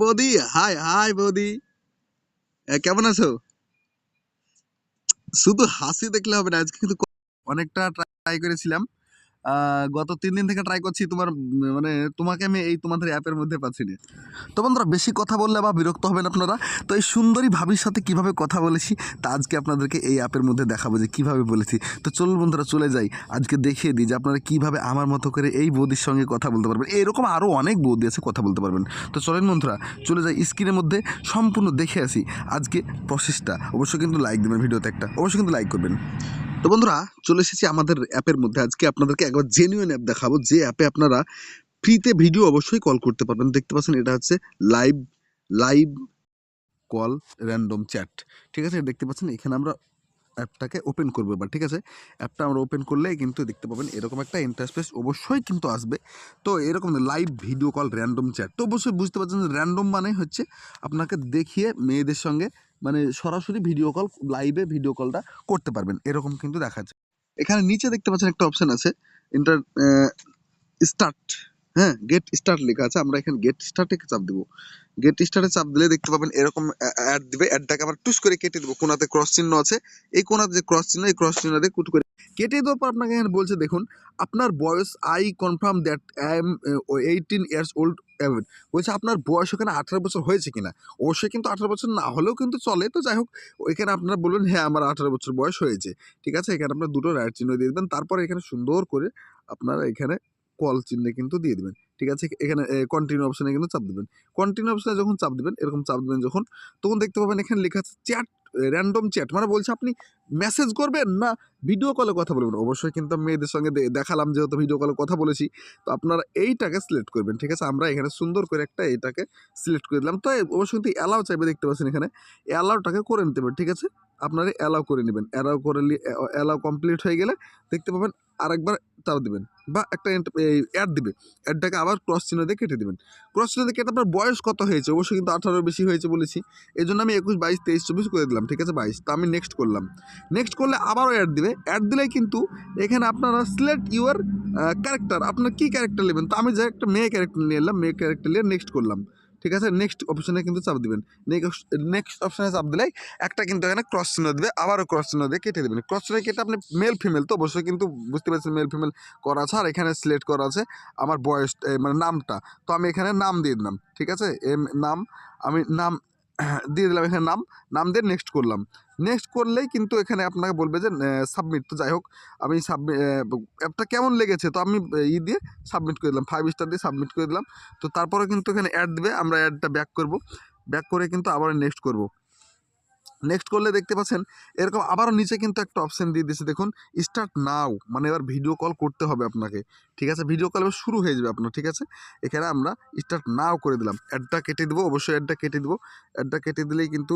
বৌদি high high বৌদি। কেমন আছো? শুধু হাসি দেখলে হবে না, আজকে কিন্তু অনেকটা ট্রাই করেছিলাম। গত তিন দিন থেকে ট্রাই করছি তোমার মানে তোমাকে আমি এই তোমাদের অ্যাপের মধ্যে পাচ্ছি না। তো বন্ধুরা, বেশি কথা বললে বা বিরক্ত হবেন আপনারা। তো এই সুন্দরী ভাবির সাথে কীভাবে কথা বলেছি, তা আজকে আপনাদেরকে এই অ্যাপের মধ্যে দেখাবো যে কীভাবে বলেছি। তো চলুন বন্ধুরা, চলে যাই। আজকে দেখিয়ে দিই যে আপনারা কীভাবে আমার মতো করে এই বৌদির সঙ্গে কথা বলতে পারবেন। এরকম আরও অনেক বৌদি আছে, কথা বলতে পারবেন। তো চলেন বন্ধুরা, চলে যাই স্ক্রিনের মধ্যে। সম্পূর্ণ দেখে আসি আজকে প্রসেসটা। অবশ্যই কিন্তু লাইক দেবেন ভিডিওতে একটা। অবশ্যই কিন্তু লাইক করবেন। তো বন্ধুরা, চলে এসেছি আমাদের অ্যাপের মধ্যে। আজকে আপনাদেরকে একবার জেনুইন অ্যাপ দেখাবো। যে অ্যাপে আপনারা ফ্রিতে ভিডিও অবশ্যই কল করতে পারবেন। দেখতে পাচ্ছেন, এটা হচ্ছে live live call random chat ঠিক আছে? দেখতে পাচ্ছেন, এখানে আমরা অ্যাপটাকে ওপেন করব এবার। ঠিক আছে? অ্যাপটা আমরা ওপেন করলে কিন্তু দেখতে পাবেন, এরকম একটা ইন্টারফেস অবশ্যই কিন্তু আসবে। তো এরকম live video call random chat তো অবশ্যই বুঝতে পারছেন র্যান্ডম মানে হচ্ছে আপনাকে দেখিয়ে মেয়েদের সঙ্গে মানে সরাসরি ভিডিও কল লাইভে ভিডিও কলটা করতে পারবেন। এরকম কিন্তু দেখাচ্ছে এখানে নিচে দেখতে পাচ্ছেন একটা অপশন আছে ইন্টার স্টার্ট হ্যাঁ গেট স্টার্ট লেখা আছে, আমরা এখানে গেট স্টার্টে চাপ দেবো। গেট স্টার্টে চাপ দিলে দেখতে পাবেন এরকম অ্যাড দিবে অ্যাডটাকে আবার টুস করে কেটে দেবো। কোনাতে ক্রস চিহ্ন আছে, এই কোনাতে যে ক্রস চিহ্ন, এই ক্রস চিহ্ন দিয়ে কুট করে কেটে দেওয়ার পর আপনাকে এখানে বলছে, দেখুন, আপনার বয়স I confirm that I am eighteen years old অ্যাভেন বলছে, আপনার বয়স ওখানে আঠারো বছর হয়েছে কিনা? অবশ্যই কিন্তু আঠারো বছর না হলেও কিন্তু চলে। তো যাই হোক ওইখানে আপনারা বলবেন হ্যাঁ আমার আঠারো বছর বয়স হয়েছে। ঠিক আছে, এখানে আপনার দুটো রায়ের চিহ্ন দিয়ে দেবেন। তারপরে এখানে সুন্দর করে আপনারা এখানে কল চিহ্নে কিন্তু দিয়ে দেবেন। ঠিক আছে? এখানে কন্টিনিউ অপশানে কিন্তু চাপ দেবেন। কন্টিনিউ অপশানে যখন চাপ দেবেন, এরকম চাপ দেবেন যখন, তখন দেখতে পাবেন এখানে লেখা আছে চ্যাট র্যান্ডম চ্যাট মানে বলছে আপনি মেসেজ করবেন না ভিডিও কলে কথা বলবেন। অবশ্যই কিন্তু মেয়েদের সঙ্গে দেখালাম যেহেতু ভিডিও কলে কথা বলেছি। তো আপনারা এইটাকে সিলেক্ট করবেন, ঠিক আছে? আমরা এখানে সুন্দর করে একটা এইটাকে সিলেক্ট করে দিলাম। তো অবশ্যই কিন্তু অ্যালাউ চাইবে দেখতে পাচ্ছেন এখানে। অ্যালাউটাকে করে নিতে হবে, ঠিক আছে? আপনারা অ্যালাউ করে নেবেন। অ্যালাউ করে অ্যালাউ কমপ্লিট হয়ে গেলে দেখতে পাবেন আরেকবার চাপ দেবেন বা একটা অ্যাড দিবে অ্যাডটাকে আবার ক্রস চিহ্ন দিয়ে কেটে দেবেন। ক্রস চিহ্ন দিয়ে কেটে আপনার বয়স কত হয়েছে? অবশ্যই কিন্তু আঠারো বেশি হয়েছে বলেছি। এই জন্য আমি একুশ, বাইশ, তেইশ, চব্বিশ করে দিলাম, ঠিক আছে? বাইশ, তো আমি নেক্সট করলাম। নেক্সট করলে আবারও অ্যাড দিবে। অ্যাড দিলেই কিন্তু এখানে আপনারা সিলেক্ট ইউর ক্যারেক্টার আপনার কী ক্যারেক্টার নেবেন? তো আমি যে একটা মেয়ে ক্যারেক্টার নিয়ে এলাম, মেয়ে ক্যারেক্টার নিয়ে নেক্সট করলাম। ঠিক আছে? নেক্সট অপশনে কিন্তু চাপ দেবেন। নেক্সট নেক্সট অপশনে চাপ দিলে একটা কিন্তু এখানে ক্রস চিহ্ন দেবে, আবারও ক্রস চিহ্ন দিয়ে কেটে দেবেন। ক্রস চিহ্ন কেটে আপনি মেল ফিমেল তো অবশ্যই কিন্তু বুঝতে পারছেন মেল ফিমেল করা আছে আর এখানে সিলেক্ট করা আছে আমার বয়স মানে নামটা। তো আমি এখানে নাম দিয়ে দিলাম, ঠিক আছে? এম, নাম, আমি নাম দিয়ে দিলাম এখানে নাম নাম দিয়ে নেক্সট করলাম। নেক্সট করলেই কিন্তু এখানে আপনাকে বলবে যে সাবমিট তো যাই হোক, আমি সাবমিট অ্যাপটা কেমন লেগেছে তো আমি ই দিয়ে সাবমিট করে দিলাম ফাইভ স্টার দিয়ে সাবমিট করে দিলাম। তো তারপরে কিন্তু এখানে অ্যাড দেবে, আমরা অ্যাডটা ব্যাক করব। ব্যাক করে কিন্তু আবার নেক্সট করব। নেক্সট করলে দেখতে পাচ্ছেন, এরকম আবারও নিচে কিন্তু একটা অপশান দিয়ে দিয়েছে। দেখুন স্টার্ট নাও মানে এবার ভিডিও কল করতে হবে আপনাকে। ঠিক আছে? ভিডিও কল এবার শুরু হয়ে যাবে আপনার, ঠিক আছে? এখানে আমরা স্টার্ট নাও করে দিলাম। অ্যাডটা কেটে দেবো, অবশ্যই অ্যাডটা কেটে দেবো। অ্যাডটা কেটে দিলেই কিন্তু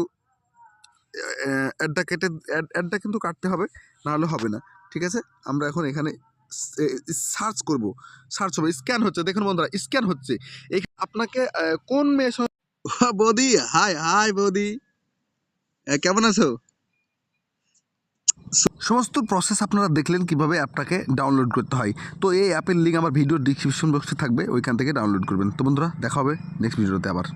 অ্যাডটা কেটে অ্যাডটা কিন্তু কাটতে হবে, নাহলে হবে না। ঠিক আছে? আমরা এখন এখানে সার্চ করব। সার্চ হবে স্ক্যান হচ্ছে। দেখুন বন্ধুরা স্ক্যান হচ্ছে। আপনাকে কোন সঙ্গে বৌদি হাই হাই বৌদি। কেমন আছো? সমস্ত প্রসেস আপনারা দেখলেন কীভাবে অ্যাপটাকে ডাউনলোড করতে হয়। তো এই অ্যাপের লিঙ্ক আমার ভিডিও ডিসক্রিপশন বক্সে থাকবে, ওইখান থেকে ডাউনলোড করবেন। তো বন্ধুরা, দেখা হবে নেক্সট ভিডিওতে আবার।